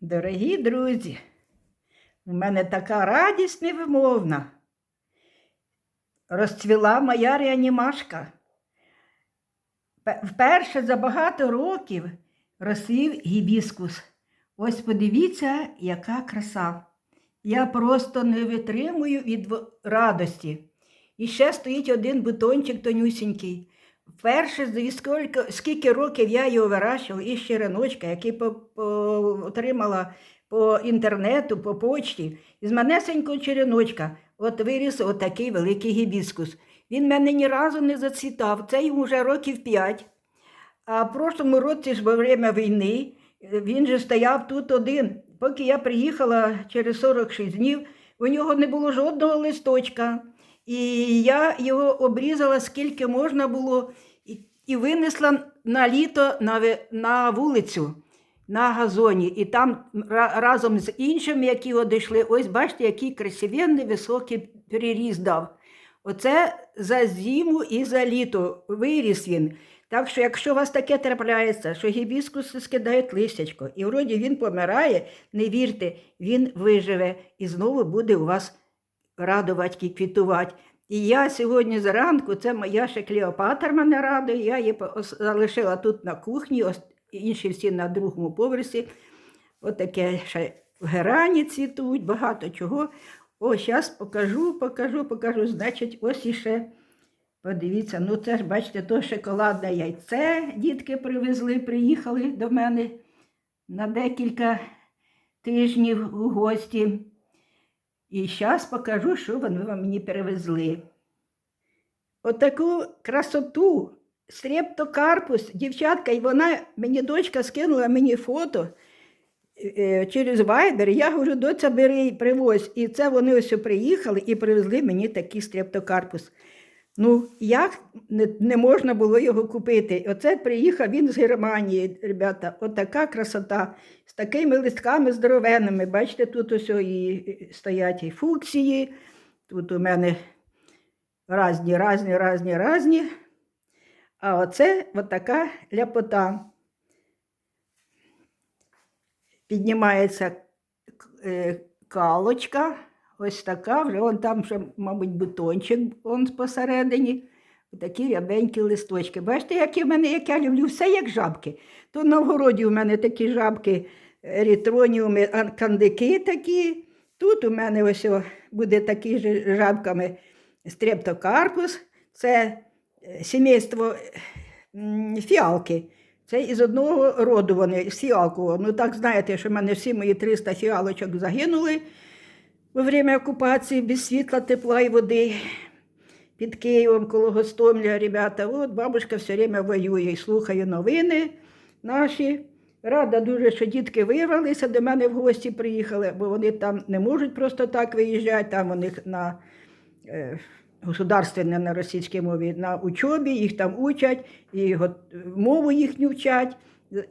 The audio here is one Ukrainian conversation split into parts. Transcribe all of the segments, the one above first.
Дорогі друзі, у мене така радість невимовна. Розцвіла моя реанімашка. Вперше за багато років розцвів гібіскус. Ось подивіться, яка краса. Я просто не витримую від радості. І ще стоїть один бутончик тонюсінький. Вперше за скільки, скільки років я його вирощувала, і ще раночка, який по, по, отримала по інтернету, по почті, із манесенького череночка от виріс отакий великий гібіскус. Він мене ні разу не зацвітав, це йому вже років п'ять. А в прошлому році ж во время війни е, він же стояв тут один. Поки я приїхала через 46 днів, у нього не було жодного листочка. І я його обрізала скільки можна було, і, винесла на літо на, вулицю, на газоні. І там разом з іншими, які одійшли, ось бачите, який красивенний високий переріз дав. Оце за зиму і за літо виріс він. Так що, якщо у вас таке трапляється, що гібіскуси скидають листячко, і вроді він помирає, не вірте, він виживе і знову буде у вас радувати і квітувати. І я сьогодні зранку, це моя ще Клеопатра мене радує, я її залишила тут на кухні, інші всі на другому поверсі. Отаке ще в герані цвітуть, багато чого. О, зараз покажу, покажу, покажу. Значить, ось іще. Подивіться, ну це ж, бачите, то шоколадне яйце дітки привезли, приїхали до мене на декілька тижнів у гості. І зараз покажу, що вони мені перевезли. Отаку красоту, стрептокарпус, дівчатка, і вона, мені дочка скинула мені фото е, через Viber. Я говорю, доця бери, привозь. І це вони ось приїхали і привезли мені такий стрептокарпус. Ну, як не, не можна було його купити? Оце приїхав він з Германії, ребята. Отака красота. З такими листками здоровенними. Бачите, тут ось і стоять і фуксії. Тут у мене різні, різні, різні, різні. А оце отака ляпота. Піднімається е, калочка. Ось така, вже вон там ще, мабуть, бутончик он посередині. Такі рябенькі листочки. Бачите, які в мене, як я люблю, все як жабки. То на вгороді у мене такі жабки, ерітроніуми, ан- кандики такі. Тут у мене ось буде такі ж жабками стрептокарпус. Це е, сімейство фіалки. Це із одного роду вони, з фіалкового. Ну так знаєте, що в мене всі мої 300 фіалочок загинули во время окупації без світла, тепла і води. Під Києвом коло Гостомля, ребята. От бабушка все время воює і слухає новини наші. Рада дуже, що дітки вирвалися, до мене в гості приїхали, бо вони там не можуть просто так виїжджати, там у них на е, государственне на російській мові на учобі, їх там учать, і мову їхню вчать,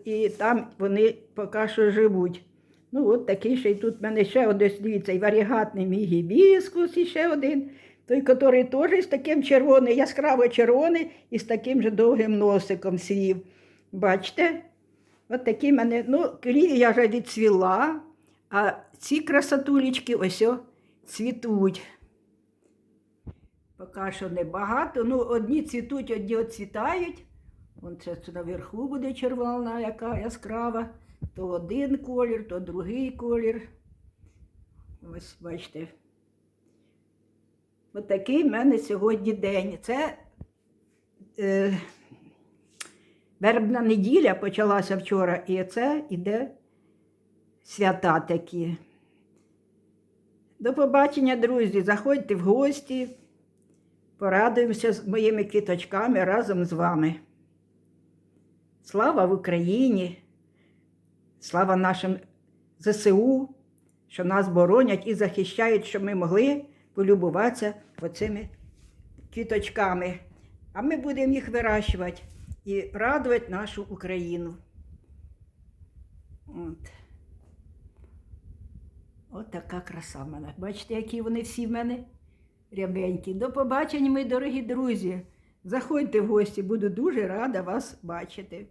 і там вони поки що живуть. Ну, от такий ще й тут в мене ще один, дивіться, і варігатний мій гібіскус, і ще один. Той, який теж з таким червоним, яскраво червоний і з таким же довгим носиком свів. Бачите? От такі мене, ну, клівія вже відцвіла, а ці красотулечки ось цвітуть. Поки що небагато. Ну, одні цвітуть, одні оцвітають. Вон це наверху буде червона, яка яскрава. То один колір, то другий колір. Ось бачите. От такий в мене сьогодні день. Це е, вербна неділя почалася вчора, і це іде свята такі. До побачення, друзі. Заходьте в гості. Порадуємося з моїми квіточками разом з вами. Слава в Україні! Слава нашим ЗСУ, що нас боронять і захищають, щоб ми могли полюбуватися оцими квіточками. А ми будемо їх вирощувати і радувати нашу Україну. От. От така краса в мене. Бачите, які вони всі в мене рябенькі. До побачення, мої дорогі друзі. Заходьте в гості, буду дуже рада вас бачити.